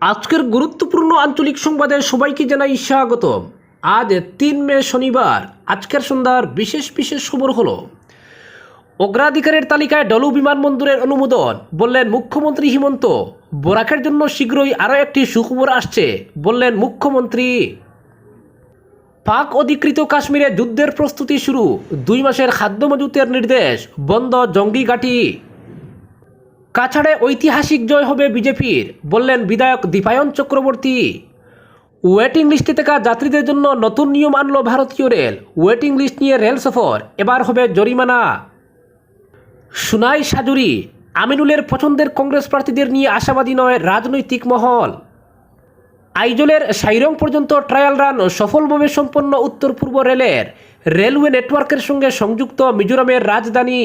আজকের গুরুত্বপূর্ণ আঞ্চলিক সংবাদে সবাইকে জানাই স্বাগত আজ তিন মে শনিবার, আজকের সন্ধ্যার বিশেষ বিশেষ খবর হলো, অগ্রাধিকারের তালিকায় ডলু বিমানবন্দরের অনুমোদন, বললেন মুখ্যমন্ত্রী হিমন্ত। বোরাকের জন্য শীঘ্রই আরও একটি সুখবর আসছে, বললেন মুখ্যমন্ত্রী। পাক অধিকৃত কাশ্মীরে যুদ্ধের প্রস্তুতি শুরু, দুই মাসের খাদ্য মজুতের নির্দেশ, বন্ধ জঙ্গি ঘাঁটি। কাছাড়ে ঐতিহাসিক জয় হবে বিজেপির, বললেন বিধায়ক দীপায়ন চক্রবর্তী। ওয়েটিং লিস্টে থাকা যাত্রীদের জন্য নতুন নিয়ম আনলো ভারতীয় রেল। ওয়েটিং লিস্ট নিয়ে রেল সফর, এবার হবে জরিমানা। সুনাই সাজুরি, আমিনুলের পছন্দের কংগ্রেস প্রার্থীদের নিয়ে আশাবাদী নয় রাজনৈতিক মহল। আইজলের সাইরং পর্যন্ত ট্রায়াল রান সফলভাবে সম্পন্ন উত্তর পূর্ব রেলের রেলওয়ে নেটওয়ার্কের সঙ্গে সংযুক্ত মিজোরামের রাজধানী।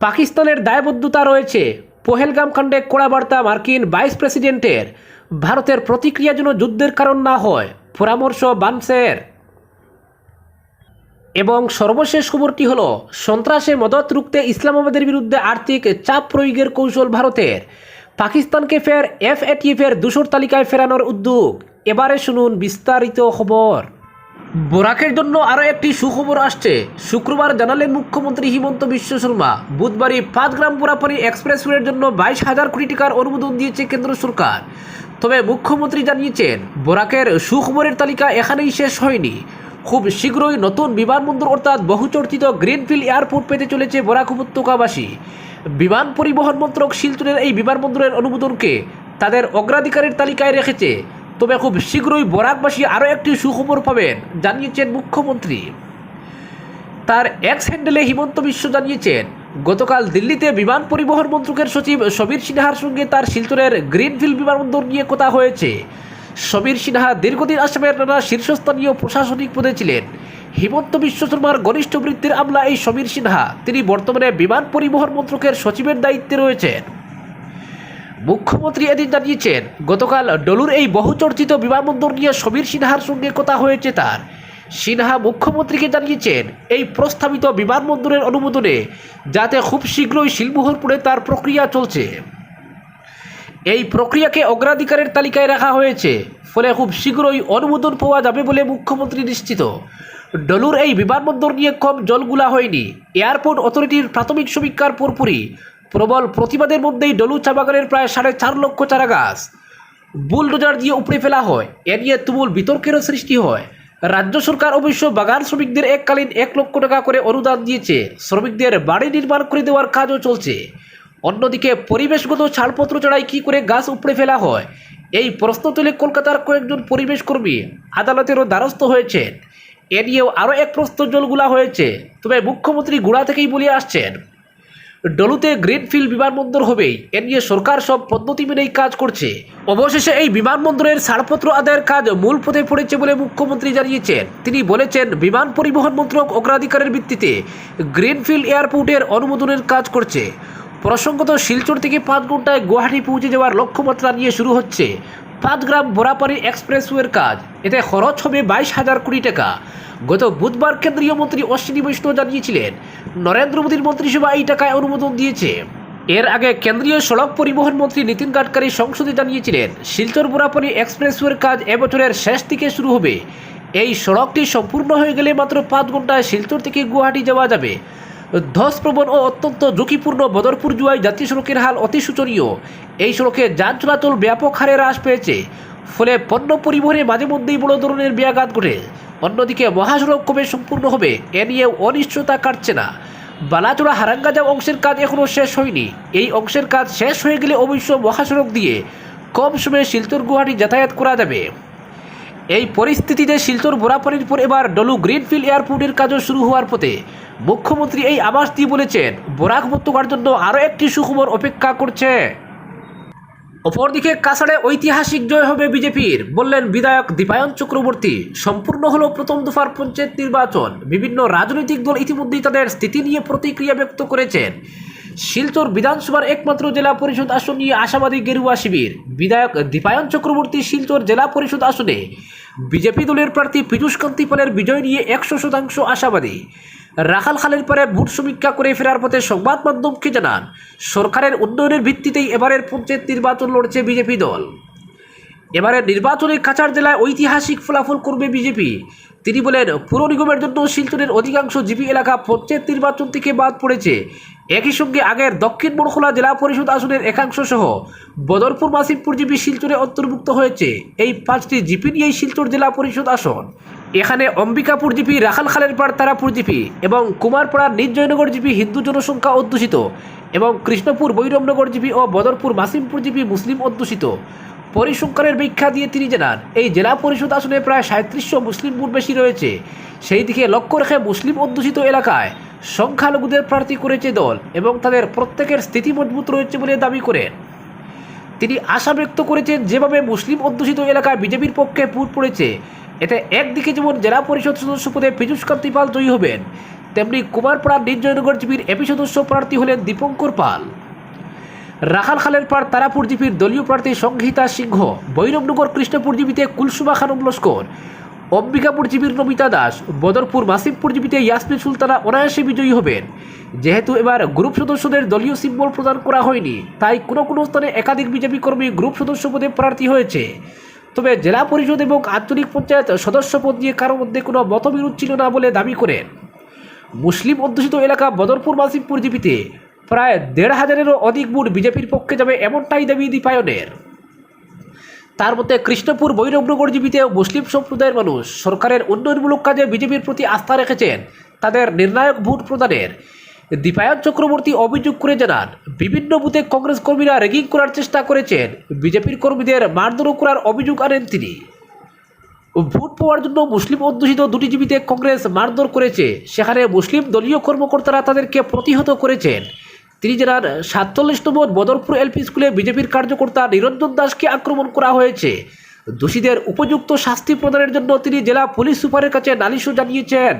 পাকিস্তানের দায়বদ্ধতা রয়েছে। পহেলগাম কাণ্ডে কড়া বার্তা মার্কিন ভাইস প্রেসিডেন্টের। ভারতের প্রতিক্রিয়া যেন যুদ্ধের কারণ না হয়, পরামর্শ বানসের এবং সর্বশেষ খবরটি হল, সন্ত্রাসে মদত রুখতে ইসলামাবাদের বিরুদ্ধে আর্থিক চাপ প্রয়োগের কৌশল ভারতের। পাকিস্তানকে ফের এফ এর দূষর তালিকায় ফেরানোর উদ্যোগ। এবারে শুনুন বিস্তারিত খবর। বোরাকের জন্য আরও একটি সুখবর আসছে। শুক্রবার জানালেন মুখ্যমন্ত্রী হিমন্ত বিশ্ব শর্মা। বুধবারই পাঁচগ্রাম বোরাপানি এক্সপ্রেসওয়ের জন্য বাইশ হাজার কোটি টাকার অনুমোদন দিয়েছে কেন্দ্র সরকার। তবে মুখ্যমন্ত্রী জানিয়েছেন, বোরাকের সুখবরের তালিকা এখানেই শেষ হয়নি। খুব শীঘ্রই নতুন বিমানবন্দর অর্থাৎ বহুচর্চিত গ্রিনফিল্ড এয়ারপোর্ট পেতে চলেছে বরাক উপত্যকাবাসী। বিমান পরিবহন মন্ত্রক শিলচরের এই বিমানবন্দরের অনুমোদনকে তাদের অগ্রাধিকারের তালিকায় রেখেছে। তবে খুব শীঘ্রই বরাকবাসী আরও একটি সুখবর পাবেন, জানিয়েছেন মুখ্যমন্ত্রী। তার এক্স হ্যান্ডেলে হিমন্ত বিশ্ব জানিয়েছেন, গতকাল দিল্লিতে বিমান পরিবহন মন্ত্রকের সচিব সমীর সিনহার সঙ্গে তার শিলচরের গ্রিনফিল্ড বিমানবন্দর নিয়ে কথা হয়েছে। সমীর সিনহা দীর্ঘদিন আসামের নানা শীর্ষস্থানীয় প্রশাসনিক পদে ছিলেন। হিমন্ত বিশ্ব শর্মার ঘনিষ্ঠ বৃত্তির আমলা এই সমীর সিনহা, তিনি বর্তমানে বিমান পরিবহন মন্ত্রকের সচিবের দায়িত্বে রয়েছেন। মুখ্যমন্ত্রী এদিন জানিয়েছেন, গতকাল ডলুর এই বহুচর্চিত বিমানবন্দর নিয়ে সমীর সিনহার সঙ্গে কথা হয়েছে তার। সিনহা মুখ্যমন্ত্রীকে জানিয়েছেন, এই প্রস্তাবিত বিমানবন্দরের অনুমোদনে যাতে খুব শীঘ্রই শিলমোহরপুরে তার প্রক্রিয়া চলছে। এই প্রক্রিয়াকে অগ্রাধিকারের তালিকায় রাখা হয়েছে, ফলে খুব শীঘ্রই অনুমোদন পাওয়া যাবে বলে মুখ্যমন্ত্রী নিশ্চিত। ডলুর এই বিমানবন্দর নিয়ে কম জলগুলা হয়নি। এয়ারপোর্ট অথরিটির প্রাথমিক সমীক্ষার পরপরই প্রবল প্রতিবাদের মধ্যেই ডলু চা বাগানের প্রায় সাড়ে চার লক্ষ চারা গাছ বুলডোজার দিয়ে উপড়ে ফেলা হয়। এ নিয়ে তুমুল বিতর্কেরও সৃষ্টি হয়। রাজ্য সরকার অবশ্য বাগান শ্রমিকদের এককালীন এক লক্ষ টাকা করে অনুদান দিয়েছে। শ্রমিকদের বাড়ি নির্মাণ করে দেওয়ার কাজও চলছে। অন্যদিকে পরিবেশগত ছাড়পত্র ছাড়াই কী করে গাছ উপড়ে ফেলা হয়, এই প্রশ্ন তুলে কলকাতার কয়েকজন পরিবেশ কর্মী আদালতেরও দ্বারস্থ হয়েছেন। এ নিয়েও আরও এক প্রশ্ন জলগুলা হয়েছে। তবে মুখ্যমন্ত্রী গোড়া থেকেই বলে আসছেন ডলুতে গ্রিনফিল্ড বিমানবন্দর হবেই। এ নিয়ে সরকার সব পদ্ধতি মেনেই কাজ করছে। অবশেষে এই বিমানবন্দরের ছাড়পত্র আদায়ের কাজ মূল পথে পড়েছে বলে মুখ্যমন্ত্রী জানিয়েছেন। তিনি বলেছেন, বিমান পরিবহন মন্ত্রক অগ্রাধিকারের ভিত্তিতে গ্রিনফিল্ড এয়ারপোর্টের অনুমোদনের কাজ করছে। প্রসঙ্গত শিলচর থেকে পাঁচ ঘন্টায় গুয়াহাটি পৌঁছে যাওয়ার লক্ষ্যমাত্রা নিয়ে শুরু হচ্ছে। পাঁচগ্রাম বোরাপাড়ি এক্সপ্রেসওয়ের কাজ। এতে খরচ হবে বাইশ হাজার কোটি টাকা। গত বুধবার কেন্দ্রীয় মন্ত্রী অশ্বিনী বৈষ্ণব জানিয়েছিলেন, নরেন্দ্র মোদীর মন্ত্রিসভা এই টাকায় অনুমোদন দিয়েছে। এর আগে কেন্দ্রীয় সড়ক পরিবহন মন্ত্রী নীতিন গাডকারি সংসদে জানিয়েছিলেন, শিলচর বোরাপানি এক্সপ্রেসওয়ের কাজ এবছরের শেষ দিকে শুরু হবে। এই সড়কটি সম্পূর্ণ হয়ে গেলে মাত্র পাঁচ ঘন্টায় শিলচর থেকে গুয়াহাটি যাওয়া যাবে। ধসপ্রবণ ও অত্যন্ত ঝুঁকিপূর্ণ বদরপুর জুয়াই জাতীয় সড়কের হাল অতি শোচনীয়। এই সড়কে যান চলাচল ব্যাপক হারে হ্রাস পেয়েছে। ফলে পণ্য পরিবহনে মাঝে মধ্যেই বড় ধরনের ব্যাঘাত ঘটে। অন্যদিকে মহাসড়ক কবে সম্পূর্ণ হবে, এ নিয়ে অনিশ্চয়তা কাটছে না। বালাচোড়া হারাঙ্গাজা অংশের কাজ এখনও শেষ হয়নি। এই অংশের কাজ শেষ হয়ে গেলে অবশ্য মহাসড়ক দিয়ে কম সময়ে শিলচর গুয়াহাটি যাতায়াত করা যাবে। এই পরিস্থিতিতে শিলচর বোরাপানির পর এবার ডলু গ্রিনফিল্ড এয়ারপোর্টের কাজও শুরু হওয়ার পথে। মুখ্যমন্ত্রী এই আবাস দিয়ে বলেছেন বরাক উপত্যকার জন্য আরও একটি সুখবর অপেক্ষা করছে। অপরদিকে কাছাড়ে ঐতিহাসিক জয় হবে বিজেপির, বললেন বিধায়ক দীপায়ন চক্রবর্তী। সম্পূর্ণ হলো প্রথম দফার পঞ্চায়েত নির্বাচন। বিভিন্ন রাজনৈতিক দল ইতিমধ্যেই তাদের স্থিতি নিয়ে প্রতিক্রিয়া ব্যক্ত করেছেন। শিলচর বিধানসভার একমাত্র জেলা পরিষদ আসন নিয়ে আশাবাদী গেরুয়া শিবির। বিধায়ক দীপায়ন চক্রবর্তী শিলচর জেলা পরিষদ আসনে বিজেপি দলের প্রার্থী পীযূষ কান্তি পালের বিজয় নিয়ে একশো শতাংশ আশাবাদী। রাখাল খালের পরে ভোট সমীক্ষা করে ফেরার পথে সংবাদ মাধ্যমকে জানান, সরকারের উন্নয়নের ভিত্তিতেই এবারের পঞ্চায়েত নির্বাচন লড়ছে বিজেপি দল। এবারের নির্বাচনে কাছাড় জেলায় ঐতিহাসিক ফলাফল করবে বিজেপি। তিনি বলেন, পুর নিগমের জন্য শিলচরের অধিকাংশ জিপি এলাকা পঞ্চায়েত নির্বাচন থেকে বাদ পড়েছে। একই সঙ্গে আগের দক্ষিণ বড়খোলা জেলা পরিষদ আসনের একাংশ সহ বদরপুর মাসিমপুর জিপি শিলচরে অন্তর্ভুক্ত হয়েছে। এই পাঁচটি জিপি নিয়েই শিলচর জেলা পরিষদ আসন। এখানে অম্বিকাপুর জিপি, রাখাল খালের পাড়, তারাপুর জিপি এবং কুমারপাড়ার নিজ জয়নগর জিপি হিন্দু জনসংখ্যা অধ্যুষিত এবং কৃষ্ণপুর, বৈরমনগর জিপি ও বদরপুর মাসিমপুর জিপি মুসলিম অধ্যুষিত। পরিসংখ্যানের ব্যাখ্যা দিয়ে তিনি জানান, এই জেলা পরিষদ আসনে প্রায় সাঁত্রিশশো মুসলিম বেশি রয়েছে। সেই দিকে লক্ষ্য রেখে মুসলিম অধ্যুষিত এলাকায় সংখ্যালঘুদের প্রার্থী করেছে দল এবং তাদের প্রত্যেকের স্থিতি মজবুত রয়েছে বলে দাবি করেন। তিনি আশা ব্যক্ত করেছেন, যেভাবে মুসলিম অধ্যুষিত এলাকায় বিজেপির পক্ষে ভোট পড়েছে, এতে একদিকে যেমন জেলা পরিষদ সদস্য পদে পীযুষ কান্তি পাল জয়ী হবেন, তেমনি কুমারপাড়া নির্জয়নগর জিপির এপি সদস্য প্রার্থী হলেন দীপঙ্কর পাল। রাখাল খালের পার তারাপুর জিপির দলীয় প্রার্থী সংহিতা সিংহ, বৈরবনগর কৃষ্ণপুর জিপিতে কুলসুমা খানম লস্কর, অম্বিকাপুর জিপির নমিতা দাস, বদরপুর মাসিমপুর জিপিতে ইয়াসমিন সুলতানা অনায়াসে বিজয়ী হবেন। যেহেতু এবার গ্রুপ সদস্যদের দলীয় সিম্বল প্রদান করা হয়নি, তাই কোনো কোনো স্থানে একাধিক বিজেপি কর্মী গ্রুপ সদস্য পদে প্রার্থী হয়েছে। তবে জেলা পরিষদ এবং আঞ্চলিক পঞ্চায়েত সদস্য পদ নিয়ে কারোর মধ্যে কোনো মতবিরোধ ছিল না বলে দাবি করেন। মুসলিম অধ্যুষিত এলাকা বদরপুর মাসিমপুর জিপিতে প্রায় দেড় হাজারেরও অধিক ভোট বিজেপির পক্ষে যাবে এমনটাই দাবি দীপায়নের। তার মধ্যে কৃষ্ণপুর, বৈরবনগর জীবিতে মুসলিম সম্প্রদায়ের মানুষ সরকারের উন্নয়নমূলক কাজে বিজেপির প্রতি আস্থা রেখেছেন তাদের নির্ণায়ক ভোট প্রদানের। দীপায়ন চক্রবর্তী অভিযোগ করে জানান, বিভিন্ন বুথে কংগ্রেস কর্মীরা রেগিং করার চেষ্টা করেছেন, বিজেপির কর্মীদের মারধরও করার অভিযোগ আনেন তিনি। ভোট পাওয়ার জন্য মুসলিম অধ্যুষিত দুটি জীবিতে কংগ্রেস মারধর করেছে, সেখানে মুসলিম দলীয় কর্মকর্তারা তাদেরকে প্রতিহত করেছেন। তিনি জেলার সাতচল্লিশ নম্বর বদরপুর এলপি স্কুলে বিজেপির কার্যকর্তা নিরঞ্জন দাসকে আক্রমণ করা হয়েছে। দোষীদের উপযুক্ত শাস্তি প্রদানের জন্য তিনি জেলা পুলিশ সুপারের কাছে নালিশও জানিয়েছেন।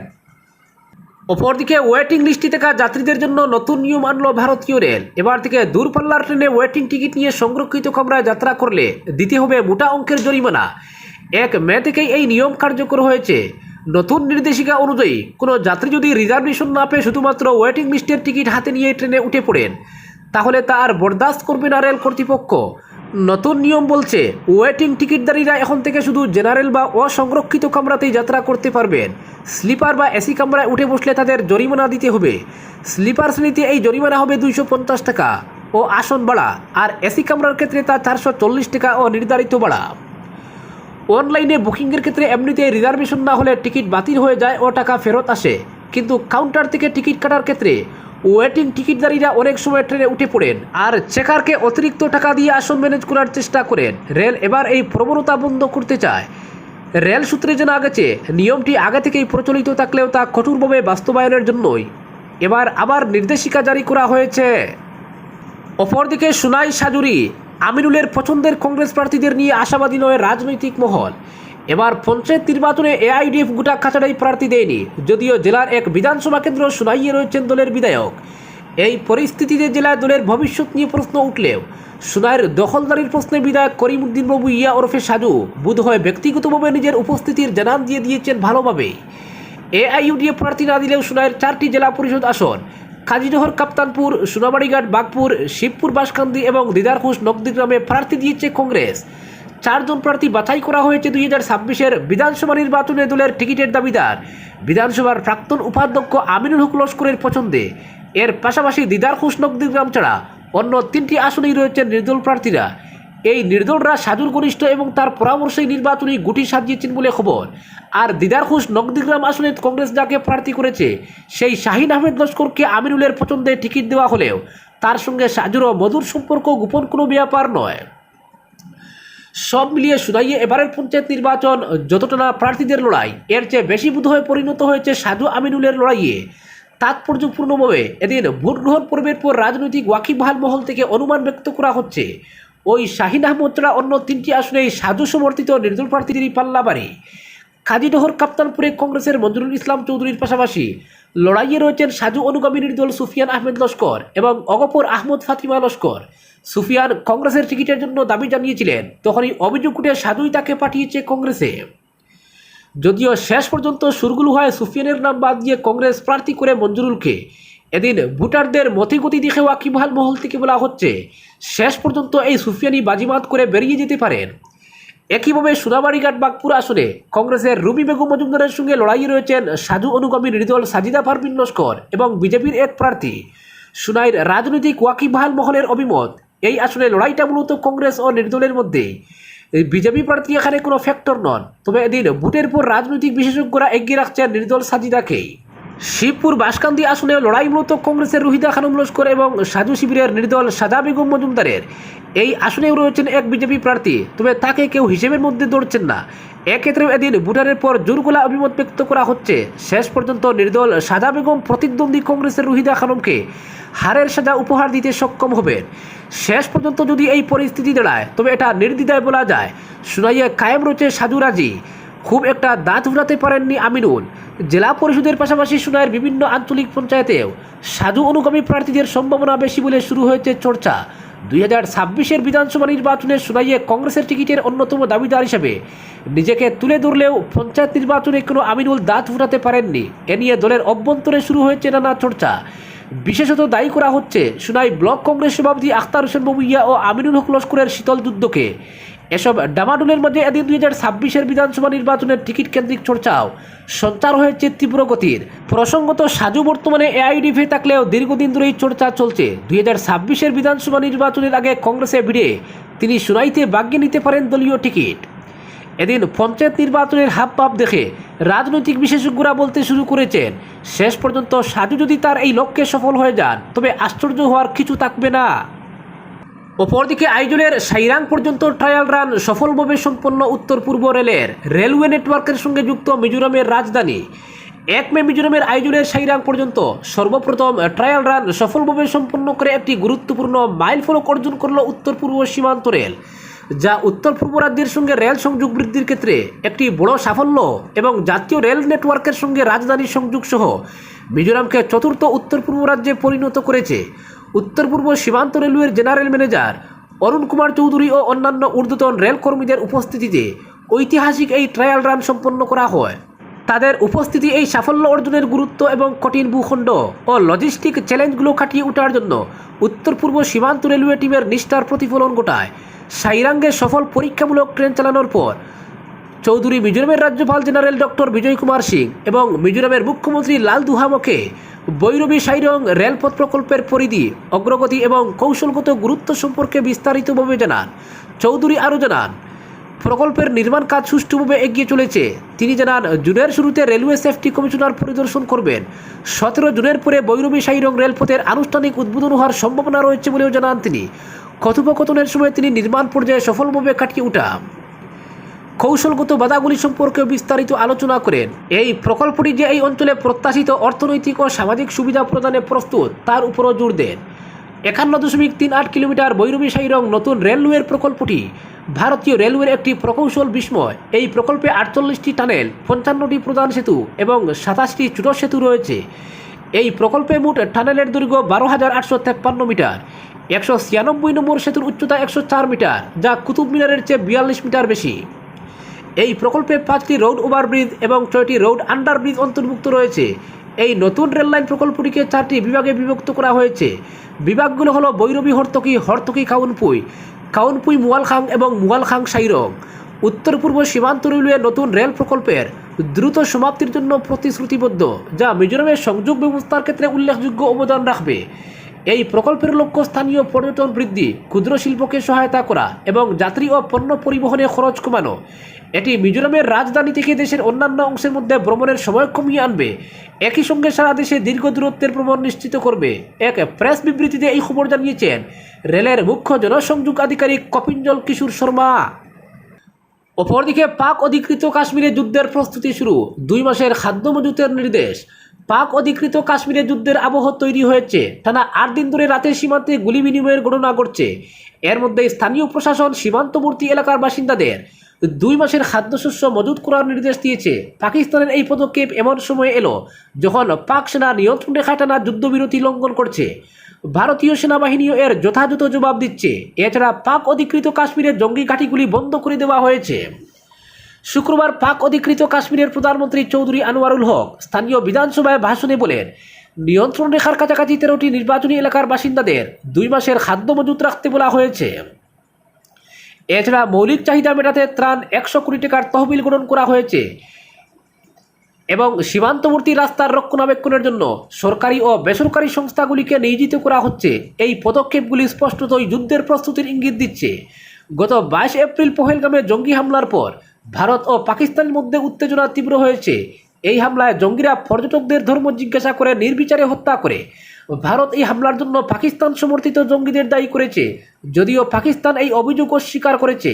অপরদিকে ওয়েটিং লিস্টে থাকা যাত্রীদের জন্য নতুন নিয়ম আনলো ভারতীয় রেল। এবার থেকে দূরপাল্লার ট্রেনে ওয়েটিং টিকিট নিয়ে সংরক্ষিত কামরায় যাত্রা করলে দিতে হবে মোটা অঙ্কের জরিমানা। এক মে থেকেই এই নিয়ম কার্যকর হয়েছে। নতুন নির্দেশিকা অনুযায়ী, কোনো যাত্রী যদি রিজার্ভেশন না পেয়ে শুধুমাত্র ওয়েটিং লিস্টের টিকিট হাতে নিয়ে ট্রেনে উঠে পড়েন, তাহলে তা আর বরদাস্ত করবে না রেল কর্তৃপক্ষ। নতুন নিয়ম বলছে ওয়েটিং টিকিটদারীরা এখন থেকে শুধু জেনারেল বা অসংরক্ষিত কামরাতেই যাত্রা করতে পারবেন। স্লিপার বা এসি কামরায় উঠে বসলে তাদের জরিমানা দিতে হবে। স্লিপার শ্রেণীতে এই জরিমানা হবে দুইশো পঞ্চাশ টাকা ও আসন বাড়া আর এসি কামরার ক্ষেত্রে তা চারশো চল্লিশ টাকা ও নির্ধারিত ভাড়া। অনলাইনে বুকিংয়ের ক্ষেত্রে এমনিতে রিজার্ভেশন না হলে টিকিট বাতিল হয়ে যায় ও টাকা ফেরত আসে। কিন্তু কাউন্টার থেকে টিকিট কাটার ক্ষেত্রে ওয়েটিং টিকিটদারীরা অনেক সময় ট্রেনে উঠে পড়েন আর চেকারকে অতিরিক্ত টাকা দিয়ে আসন ম্যানেজ করার চেষ্টা করেন। রেল এবার এই প্রবণতা বন্ধ করতে চায়। রেল সূত্রে জানা গেছে, নিয়মটি আগে থেকেই প্রচলিত থাকলেও তা কঠোরভাবে বাস্তবায়নের জন্যই। এবার আবার নির্দেশিকা জারি করা হয়েছে। অপরদিকে সুনাই সাজুরি আমিনুলের পছন্দের কংগ্রেস প্রার্থীদের নিয়ে আশাবাদী নয় রাজনৈতিক মহল। এবার পঞ্চায়েত নির্বাচনে এআইডিএফ গোটা কাছাড়াই প্রার্থী দেয়নি, যদিও জেলার এক বিধানসভা কেন্দ্র সুনাইয়ে রয়েছেন দলের বিধায়ক। এই পরিস্থিতিতে জেলায় দলের ভবিষ্যৎ নিয়ে প্রশ্ন উঠলেও, সুনাইয়ের দখলদারির প্রশ্নে বিধায়ক করিমুদ্দিন বাবু ইয়া ওরফে সাজু বুধ হয় ব্যক্তিগতভাবে নিজের উপস্থিতির জানান দিয়ে দিয়েছেন ভালোভাবেই। এআইইউডিএফ প্রার্থী না দিলেও সুনাইয়ের চারটি জেলা পরিষদ আসন কাজীনগর কাপ্তানপুর, সোনাবাড়িঘাট, বাগপুর, শিবপুর বাসকান্দি এবং দিদারখুশ নকদিগ্রামে প্রার্থী দিয়েছে কংগ্রেস। চারজন প্রার্থী বাছাই করা হয়েছে দুই হাজার ছাব্বিশের বিধানসভা নির্বাচনে দলের টিকিটের দাবিদার। বিধানসভার প্রাক্তন উপাধ্যক্ষ আমিনুল হক লস্করের পছন্দে। এর পাশাপাশি দিদারখুশ নকদিগ্রাম ছাড়া অন্য তিনটি আসনেই রয়েছে নির্দল প্রার্থীরা। এই নির্দলরা সাজুর ঘনিষ্ঠ এবং তার পরামর্শেই নির্বাচনী গুটি সাজিয়েছেন বলে খবর। আর দিদার দিদারখুশ নকদিগ্রাম আসনে কংগ্রেস যাকে প্রার্থী করেছে, সেই শাহিন আহমেদ লস্করকে আমিনুলের পছন্দে টিকিট দেওয়া হলেও তার সঙ্গে সাজুরও মধুর সম্পর্ক গোপন কোনো ব্যাপার নয়। সব মিলিয়ে সুনাইয়ে এবারের পঞ্চায়েত নির্বাচন যতটা না প্রার্থীদের লড়াই, এর চেয়ে বেশি বোধ হয়ে পরিণত হয়েছে সাধু আমিনুলের লড়াইয়ে। তাৎপর্যপূর্ণভাবে এদিন ভোট গ্রহণ পর্বের পর রাজনৈতিক ওয়াকিবহাল মহল থেকে অনুমান ব্যক্ত করা হচ্ছে ওই শাহিন আহমদ ছাড়া অন্য তিনটি আসনেই সাধু সমর্থিত নির্দল প্রার্থীদেরই পাল্লাবাড়ি। কাজীডহর কাপ্তানপুরে কংগ্রেসের মঞ্জুরুল ইসলাম চৌধুরীর পাশাপাশি লড়াইয়ে রয়েছেন সাজু অনুগামী নির্দল সুফিয়ান আহমেদ লস্কর এবং অগপর আহমদ ফাতিমা লস্কর। সুফিয়ান কংগ্রেসের টিকিটের জন্য দাবি জানিয়েছিলেন, তখনই অভিযোগ উঠে সাজুই তাকে পাঠিয়েছে কংগ্রেসে। যদিও শেষ পর্যন্ত সুরগুলো হয় সুফিয়ানের নাম বাদ দিয়ে কংগ্রেস প্রার্থী করে মঞ্জুরুলকে এদিন ভোটারদের মতিগতি দেখে ওয়াকিবহাল মহল থেকে বলা হচ্ছে, শেষ পর্যন্ত এই সুফিয়ানি বাজিমাত করে বেরিয়ে যেতে পারেন। একইভাবে সোনাবাড়িঘাট বাগপুর আসনে কংগ্রেসের রুবি বেগম মজুমদারের সঙ্গে লড়াইয়ে রয়েছেন সাধু অনুগামী নির্দল সাজিদা পারভিন লস্কর এবং বিজেপির এক প্রার্থী। সুনাইর রাজনৈতিক ওয়াকিবহাল মহলের অভিমত, এই আসনে লড়াইটা মূলত কংগ্রেস ও নির্দলের মধ্যে। বিজেপি প্রার্থী এখানে কোনো ফ্যাক্টর নন, তবে এদিন ভোটের পর রাজনৈতিক বিশেষজ্ঞরা এগিয়ে রাখছেন নির্দল সাজিদাকেই। শিবপুর বাসকান্দি আসনে লড়াই মূলত কংগ্রেসের রুহিদা খানম লস্কর এবং সাজু শিবিরের নির্দল সাজা বেগম মজুমদারের। এই আসনেও রয়েছেন এক বিজেপি প্রার্থী, তবে তাকে কেউ হিসেবের মধ্যে দৌড়ছেন না। এক্ষেত্রেও এদিন ভোটারের পর জোরগোলা অভিমত ব্যক্ত করা হচ্ছে। শেষ পর্যন্ত নির্দল সাজা বেগম প্রতিদ্বন্দ্বী কংগ্রেসের রুহিদা খানমকে হারের সাজা উপহার দিতে সক্ষম হবেন। শেষ পর্যন্ত যদি এই পরিস্থিতি দাঁড়ায়, তবে এটা নির্দ্বিধায় বলা যায়। সুনাইয়ে কায়েম রয়েছে সাজু রাজি। খুব একটা দাঁত উঠাতে পারেননি আমিনুল। জেলা পরিষদের পাশাপাশি সুনাইয়ের বিভিন্ন আঞ্চলিক পঞ্চায়েতেও সাধু অনুগামী প্রার্থীদের সম্ভাবনা বেশি বলে শুরু হয়েছে চর্চা। দুই হাজার ছাব্বিশের বিধানসভা নির্বাচনে সুনাইয়ে কংগ্রেসের টিকিটের অন্যতম দাবিদার হিসেবে নিজেকে তুলে ধরলেও পঞ্চায়েত নির্বাচনে কোনো আমিনুল দাঁত ফুটাতে পারেননি। এ নিয়ে দলের অভ্যন্তরে শুরু হয়েছে নানা চর্চা। বিশেষত দায়ী করা হচ্ছে সুনাই ব্লক কংগ্রেস সভাপতি আখতার হোসেন ববুইয়া ও আমিনুল হক লস্করের শীতল যুদ্ধকে এসব ডামাডুলের মধ্যে এদিন দুই হাজার ছাব্বিশের বিধানসভা নির্বাচনের টিকিট কেন্দ্রিক চর্চাও সঞ্চার হয়েছে তীব্র গতির। প্রসঙ্গত সাজু বর্তমানে এআইডিভি থাকলেও দীর্ঘদিন ধরেই চর্চা চলছে। দুই হাজার ছাব্বিশের বিধানসভা নির্বাচনের আগে কংগ্রেসে ভিড়ে তিনি সুনাইতে বাগ্যে নিতে পারেন দলীয় টিকিট। এদিন পঞ্চায়েত নির্বাচনের হাব পাপ দেখে রাজনৈতিক বিশেষজ্ঞরা বলতে শুরু করেছেন, শেষ পর্যন্ত সাজু যদি তার এই লক্ষ্যে সফল হয়ে যান, তবে আশ্চর্য হওয়ার কিছু থাকবে না। অপরদিকে আইজলের সাইরাং পর্যন্ত ট্রায়াল রান সফলভাবে সম্পন্ন উত্তর পূর্ব রেলের রেলওয়ে নেটওয়ার্কের সঙ্গে যুক্ত মিজোরামের রাজধানী। এক মে মিজোরামের আইজলের সাইরাং পর্যন্ত সর্বপ্রথম ট্রায়াল রান সফলভাবে সম্পন্ন করে একটি গুরুত্বপূর্ণ মাইল ফলক অর্জন করল উত্তর পূর্ব সীমান্ত রেল, যা উত্তর পূর্ব রাজ্যের সঙ্গে রেল সংযোগ বৃদ্ধির ক্ষেত্রে একটি বড় সাফল্য এবং জাতীয় রেল নেটওয়ার্কের সঙ্গে রাজধানীর সংযোগ সহ মিজোরামকে চতুর্থ উত্তর পূর্ব রাজ্যে পরিণত করেছে। উত্তর পূর্ব সীমান্ত রেলওয়ের জেনারেল ম্যানেজার অরুণ কুমার চৌধুরী ও অন্যান্য ঊর্ধ্বতন রেলকর্মীদের উপস্থিতিতে ঐতিহাসিক এই ট্রায়াল রান সম্পন্ন করা হয়। তাদের উপস্থিতি এই সাফল্য অর্জনের গুরুত্ব এবং কঠিন ভূখণ্ড ও লজিস্টিক চ্যালেঞ্জগুলো কাটিয়ে ওঠার জন্য উত্তর পূর্ব সীমান্ত রেলওয়ে টিমের নিষ্ঠার প্রতিফলন ঘটায়। সাইরাঙ্গে সফল পরীক্ষামূলক ট্রেন চালানোর পর চৌধুরী মিজোরামের রাজ্যপাল জেনারেল ডক্টর বিজয় কুমার সিং এবং মিজোরামের মুখ্যমন্ত্রী লাল দুহামকে বৈরবী সাইরং রেলপথ প্রকল্পের পরিধি, অগ্রগতি এবং কৌশলগত গুরুত্ব সম্পর্কে বিস্তারিতভাবে জানান। চৌধুরী আরও জানান, প্রকল্পের নির্মাণ কাজ সুষ্ঠুভাবে এগিয়ে চলেছে। তিনি জানান, জুনের শুরুতে রেলওয়ে সেফটি কমিশনার পরিদর্শন করবেন। সতেরো জুনের পরে বৈরবী সাইরং রেলপথের আনুষ্ঠানিক উদ্বোধন হওয়ার সম্ভাবনা রয়েছে বলেও জানান তিনি। কথোপকথনের সময় তিনি নির্মাণ পর্যায়ে সফলভাবে কাটিয়ে ওঠা কৌশলগত বাধাগুলি সম্পর্কে বিস্তারিত আলোচনা করেন। এই প্রকল্পটি যে এই অঞ্চলে প্রত্যাশিত অর্থনৈতিক ও সামাজিক সুবিধা প্রদানে প্রস্তুত, তার উপরও জোর দেন। একান্ন দশমিক তিন আট কিলোমিটার বৈরবী সাইরং নতুন রেলওয়ের প্রকল্পটি ভারতীয় রেলওয়ের একটি প্রকৌশল বিস্ময়। এই প্রকল্পে আটচল্লিশটি টানেল, পঞ্চান্নটি প্রধান সেতু এবং সাতাশটি ছোট সেতু রয়েছে। এই প্রকল্পে মোট টানেলের দৈর্ঘ্য বারো হাজার আটশো তেপ্পান্ন মিটার, একশো ছিয়ানব্বই নম্বর সেতুর উচ্চতা একশো চার মিটার, যা কুতুব মিনারের চেয়ে বিয়াল্লিশ মিটার বেশি। এই প্রকল্পে পাঁচটি রোড ওভারব্রিজ এবং ছয়টি রোড আন্ডারব্রিজ অন্তর্ভুক্ত রয়েছে। এই নতুন রেললাইন প্রকল্পটিকে চারটি বিভাগে বিভক্ত করা হয়েছে। বিভাগগুলো হলো বৈরবী, হর্তকি হর্তকি কাউনপুই কাউনপুই মুয়ালখাং এবং মুয়ালখাং সাইরং। উত্তর পূর্ব সীমান্ত রেলওয়ে নতুন রেল প্রকল্পের দ্রুত সমাপ্তির জন্য প্রতিশ্রুতিবদ্ধ, যা মিজোরামের সংযোগ ব্যবস্থার ক্ষেত্রে উল্লেখযোগ্য অবদান রাখবে। এই প্রকল্পের লক্ষ্য স্থানীয় পর্যটন বৃদ্ধি, ক্ষুদ্র শিল্পকে সহায়তা করা এবং যাত্রী ও পণ্য পরিবহনে খরচ কমানো। এটি মিজোরামের রাজধানী থেকে দেশের অন্যান্য অংশের মধ্যে ভ্রমণের সময় কমিয়ে আনবে। একই সঙ্গে সারা দেশে দীর্ঘ দূরত্বের ভ্রমণ নিশ্চিত করবে। এক প্রেস বিবৃতিতে এই খবর জানিয়েছেন, রেলের মুখ্য জনসংযোগ আধিকারিক কপিঞ্জল কিশোর শর্মা। অপরদিকে পাক অধিকৃত কাশ্মীরে যুদ্ধের প্রস্তুতি শুরু। দুই মাসের খাদ্য মজুতের নির্দেশ। পাক অধিকৃত কাশ্মীরে যুদ্ধের আবহ তৈরি হয়েছে। টানা আট দিন ধরে রাতের সীমান্তে গুলি বিনিময়ের ঘটনা ঘটছে। এর মধ্যে স্থানীয় প্রশাসন, সীমান্তবর্তী এলাকার বাসিন্দাদের দুই মাসের খাদ্যশস্য মজুত করার নির্দেশ দিয়েছে। পাকিস্তানের এই পদক্ষেপ এমন সময় এলো যখন পাক সেনা নিয়ন্ত্রণ রেখায় টানা যুদ্ধবিরতি লঙ্ঘন করছে। ভারতীয় সেনাবাহিনীও এর যথাযথ জবাব দিচ্ছে। এছাড়া পাক অধিকৃত কাশ্মীরের জঙ্গি ঘাঁটিগুলি বন্ধ করে দেওয়া হয়েছে। শুক্রবার পাক অধিকৃত কাশ্মীরের প্রধানমন্ত্রী চৌধুরী আনোয়ারুল হক স্থানীয় বিধানসভায় ভাষণে বলেন, নিয়ন্ত্রণ রেখার কাছাকাছি তেরোটি নির্বাচনী এলাকার বাসিন্দাদের দুই মাসের খাদ্য মজুত রাখতে বলা হয়েছে। এছাড়া মৌলিক চাহিদা মেটাতে ত্রাণ একশো কোটি টাকার তহবিল গঠন করা হয়েছে এবং সীমান্তবর্তী রাস্তার রক্ষণাবেক্ষণের জন্য সরকারি ও বেসরকারি সংস্থাগুলিকে নিয়োজিত করা হচ্ছে। এই পদক্ষেপগুলি স্পষ্টতই যুদ্ধের প্রস্তুতির ইঙ্গিত দিচ্ছে। গত বাইশ এপ্রিল পহেলগামে জঙ্গি হামলার পর ভারত ও পাকিস্তানের মধ্যে উত্তেজনা তীব্র হয়েছে। এই হামলায় জঙ্গিরা পর্যটকদের ধর্ম জিজ্ঞাসা করে, নির্বিচারে হত্যা করে। ভারত এই হামলার জন্য পাকিস্তান সমর্থিত জঙ্গিদের দায়ী করেছে, যদিও পাকিস্তান এই অভিযোগ অস্বীকার করেছে।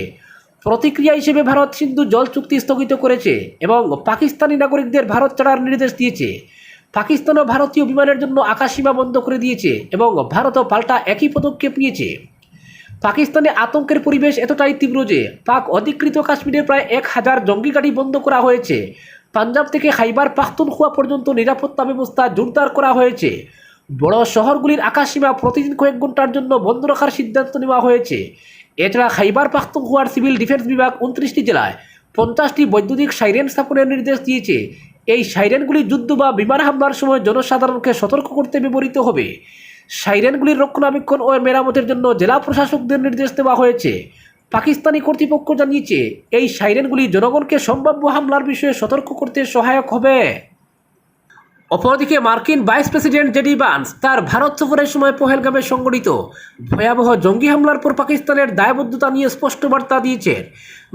প্রতিক্রিয়া হিসেবে ভারত সিন্ধু জল চুক্তি স্থগিত করেছে এবং পাকিস্তানি নাগরিকদের ভারত ছাড়ার নির্দেশ দিয়েছে। পাকিস্তানও ভারতীয় বিমানের জন্য আকাশসীমা বন্ধ করে দিয়েছে এবং ভারতও পাল্টা একই পদক্ষেপ নিয়েছে। পাকিস্তানে আতঙ্কের পরিবেশ এতটাই তীব্র যে পাক অধিকৃত কাশ্মীরের প্রায় এক হাজার জঙ্গি গাড়ি বন্ধ করা হয়েছে। পাঞ্জাব থেকে খাইবার পাখতুনখোয়া পর্যন্ত নিরাপত্তা ব্যবস্থা জোরদার করা হয়েছে। বড় শহরগুলির আকাশসীমা প্রতিদিন কয়েক ঘণ্টার জন্য বন্ধ রাখার সিদ্ধান্ত নেওয়া হয়েছে। এছাড়া খাইবার পাখতুনখোয়ার সিভিল ডিফেন্স বিভাগ উনত্রিশটি জেলায় পঞ্চাশটি বৈদ্যুতিক সাইরেন স্থাপনের নির্দেশ দিয়েছে। এই সাইরেনগুলি যুদ্ধ বা বিমান হামলার সময় জনসাধারণকে সতর্ক করতে ব্যবহৃত হবে। সাইরেনগুলির রক্ষণাবেক্ষণ ও মেরামতের জন্য জেলা প্রশাসকদের নির্দেশ দেওয়া হয়েছে। পাকিস্তানি কর্তৃপক্ষ জানিয়েছে, এই সাইরেনগুলি জনগণকে সম্ভাব্য হামলার বিষয়ে সতর্ক করতে সহায়ক হবে। অপরদিকে মার্কিন ভাইস প্রেসিডেন্ট জেডি বান্স তার ভারত সফরের সময় পহেলগামে সংগঠিত ভয়াবহ জঙ্গি হামলার পর পাকিস্তানের দায়বদ্ধতা নিয়ে স্পষ্ট বার্তা দিয়েছেন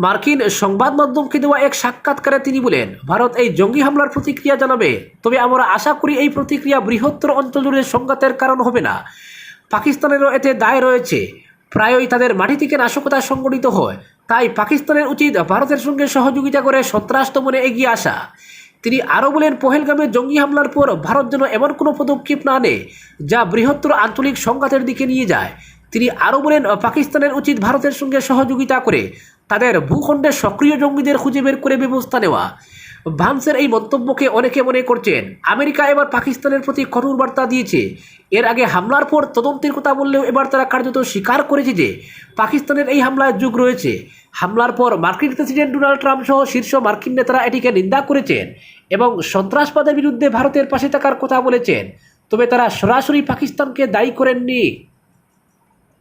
মার্কিন সংবাদ মাধ্যমকে দেওয়া এক সাক্ষাৎকারে তিনি বলেন, ভারত এই জঙ্গি হামলার প্রতিক্রিয়া জানাবে, তবে আমরা আশা করি এই প্রতিক্রিয়া বৃহত্তর অঞ্চল জুড়ে সংঘাতের কারণ হবে না। পাকিস্তানেরও এতে দায় রয়েছে। প্রায়ই তাদের মাটি থেকে নাশকতা সংগঠিত হয়, তাই পাকিস্তানের উচিত ভারতের সঙ্গে সহযোগিতা করে সন্ত্রাস দমনে এগিয়ে আসা। তিনি আরও বলেন, পহেলগামে জঙ্গি হামলার পর ভারত যেন এমন কোনো পদক্ষেপ না নেয় যা বৃহত্তর আঞ্চলিক সংঘাতের দিকে নিয়ে যায়। তিনি আরও বলেন, পাকিস্তানের উচিত ভারতের সঙ্গে সহযোগিতা করে তাদের ভূখণ্ডে সক্রিয় জঙ্গিদের খুঁজে বের করে ব্যবস্থা নেওয়া। ভান্সের এই মন্তব্যকে অনেকে মনে করছেন। আমেরিকা এবার পাকিস্তানের প্রতি কঠোর বার্তা দিয়েছে। এর আগে হামলার পর তদন্তের কথা বললেও এবার তারা কার্যত স্বীকার করেছে যে পাকিস্তানের এই হামলায় যুগ রয়েছে। হামলার পর মার্কিন প্রেসিডেন্ট ডোনাল্ড ট্রাম্প সহ শীর্ষ মার্কিন নেতারা এটিকে নিন্দা করেছেন এবং সন্ত্রাসবাদের বিরুদ্ধে ভারতের পাশে থাকার কথা বলেছেন। তবে তারা সরাসরি পাকিস্তানকে দায়ী করেননি।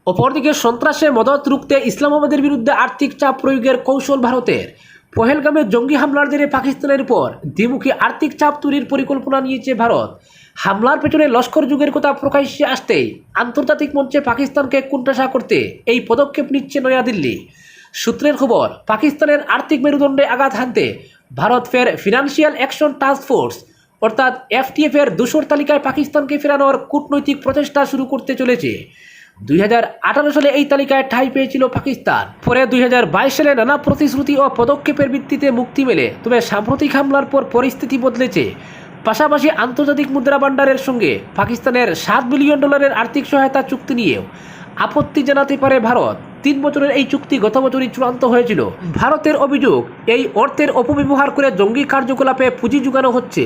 অপরদিকে সন্ত্রাসে মদত রুখতে ইসলামাবাদের বিরুদ্ধে আর্থিক চাপ প্রয়োগের কৌশল ভারতের। পহেলগামে জঙ্গি হামলার জেরে পাকিস্তানের পর দ্বিমুখী আর্থিক চাপ তৈরির পরিকল্পনা নিয়েছে ভারত। হামলার পেছনে লস্কর যুগের কথা প্রকাশ্যে আসতেই আন্তর্জাতিক মঞ্চে পাকিস্তানকে কুণ্ঠাসা করতে এই পদক্ষেপ নিচ্ছে নয়াদিল্লি। সূত্রের খবর, পাকিস্তানের আর্থিক মেরুদণ্ডে আঘাত হানতে ভারত ফের ফিনান্সিয়াল অ্যাকশন টাস্ক ফোর্স, অর্থাৎ এফটিএফ এর দূষর তালিকায় পাকিস্তানকে ফেরানোর কূটনৈতিক প্রচেষ্টা শুরু করতে চলেছে। দুই হাজার আঠারো সালে এই তালিকায় ঠাঁই পেয়েছিল পাকিস্তান। পরে দুই হাজার বাইশ সালে নানা প্রতিশ্রুতি ও পদক্ষেপের ভিত্তিতে মুক্তি মেলে। তবে সাম্প্রতিক হামলার পর পরিস্থিতি বদলেছে। পাশাপাশি আন্তর্জাতিক মুদ্রা ভান্ডারের সঙ্গে পাকিস্তানের সাত বিলিয়ন ডলারের আর্থিক সহায়তা চুক্তি নিয়েও আপত্তি জানাতে পারে ভারত। তিন বছরের এই চুক্তি গত বছরই চূড়ান্ত হয়েছিল। ভারতের অভিযোগ, এই অর্থের অপব্যবহার করে জঙ্গি কার্যকলাপে পুঁজি যোগানো হচ্ছে।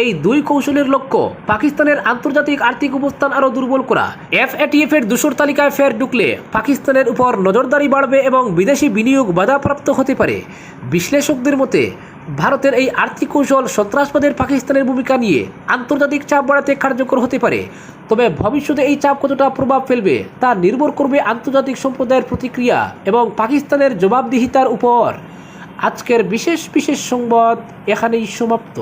এই দুই কৌশলের লক্ষ্য, পাকিস্তানের আন্তর্জাতিক আর্থিক অবস্থান আরও দুর্বল করা। এফএটিএফ এর দূষর তালিকায় ফের ঢুকলে পাকিস্তানের উপর নজরদারি বাড়বে এবং বিদেশি বিনিয়োগ বাধাপ্রাপ্ত হতে পারে। বিশ্লেষকদের মতে, ভারতের এই আর্থিক কৌশল সন্ত্রাসবাদের পাকিস্তানের ভূমিকা নিয়ে আন্তর্জাতিক চাপ বাড়াতে কার্যকর হতে পারে। তবে ভবিষ্যতে এই চাপ কতটা প্রভাব ফেলবে তা নির্ভর করবে আন্তর্জাতিক সম্প্রদায়ের প্রতিক্রিয়া এবং পাকিস্তানের জবাবদিহিতার উপর। আজকের বিশেষ বিশেষ সংবাদ এখানেই সমাপ্ত।